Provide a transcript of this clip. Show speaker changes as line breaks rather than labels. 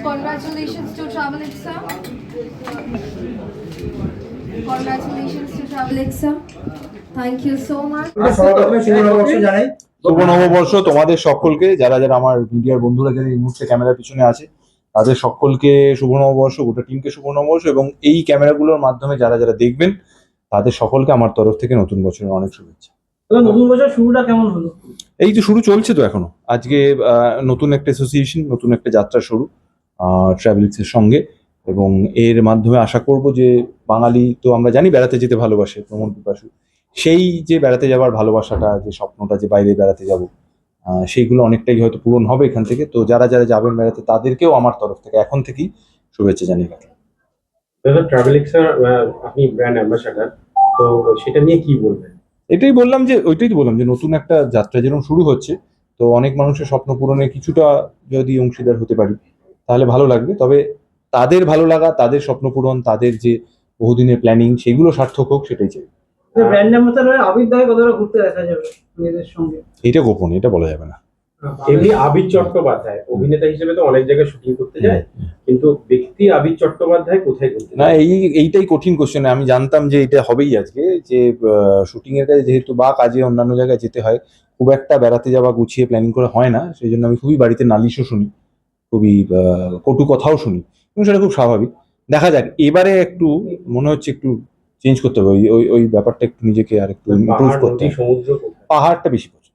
Congratulations to Travel Exam. Congratulations to Travel Exam. Thank you so much.
শুভ নববর্ষ
তোমাদের সকলকে যারা যারা আমার মিডিয়ার বন্ধুরা যারা এই মুহূর্তে ক্যামেরার পিছনে আছে তাদের সকলকে শুভ নববর্ষ গোটা টিমকে শুভ নববর্ষ এবং এই ক্যামেরাগুলোর মাধ্যমে যারা যারা দেখবেন তাদের সকলকে আমার তরফ থেকে নতুন বছরের অনেক শুভেচ্ছা
নতুন বছর শুরুটা কেমন হলো?
এই তো শুরু চলছে তো এখনও। আজকে নতুন একটা অ্যাসোসিয়েশন নতুন একটা যাত্রা শুরু ট্রাভেলসের সঙ্গে। এবং এর মাধ্যমে আশা করব যে বাঙালি তো আমরা জানি বেড়াতে যেতে ভালোবাসে ভ্রমণ পিপাসু। সেই যে বেড়াতে যাওয়ার ভালোবাসাটা যে স্বপ্নটা যে বাইরে বেড়াতে যাব সেইগুলো অনেকটাই হয়তো পূরণ হবে এখান থেকে। তো যারা যারা যাবেন বেড়াতে তাদেরকেও আমার তরফ থেকে এখন থেকেই শুভেচ্ছা জানিয়ে রাখি
দাদা ট্রাভেলিক্সের আপনি ব্র্যান্ড অ্যাম্বাসাডার তো সেটা নিয়ে কি বলবেন?
এটাই বললাম যে ওইটাই তো বললাম যে নতুন একটা যাত্রা যেরকম শুরু হচ্ছে তো অনেক মানুষের স্বপ্ন পূরণে কিছুটা যদি অংশীদার হতে পারি তাহলে ভালো লাগবে। তবে তাদের ভালো লাগা তাদের স্বপ্ন পূরণ তাদের যে বহুদিনের প্ল্যানিং সেগুলো সার্থক হোক সেটাই চাই। এটা গোপন এটা বলা যাবে না।
এমনি আবির চট্টোপাধ্যায় অভিনেতা হিসেবে তো অনেক জায়গায় শুটিং করতে যায়। কিন্তু ব্যক্তি আবির চট্টোপাধ্যায় কোথায় করতে
না এই এইটাই কঠিন কোশ্চেন আমি জানতাম যে এটা হবেই আজকে যে শুটিং এর কাজে যেহেতু বা কাজে অন্যান্য জায়গায় যেতে হয় খুব একটা বেড়াতে যাওয়া গুছিয়ে প্ল্যানিং করে হয় না সেই জন্য আমি খুবই বাড়িতে নালিশও শুনি খুবই কটু কথাও শুনি এবং সেটা খুব স্বাভাবিক। দেখা যাক এবারে একটু মনে হচ্ছে একটু চেঞ্জ করতে হবে ওই ওই ব্যাপারটা একটু নিজেকে আর একটু ইমপ্রুভ করতে
সমুদ্র
পাহাড়টা বেশি পছন্দ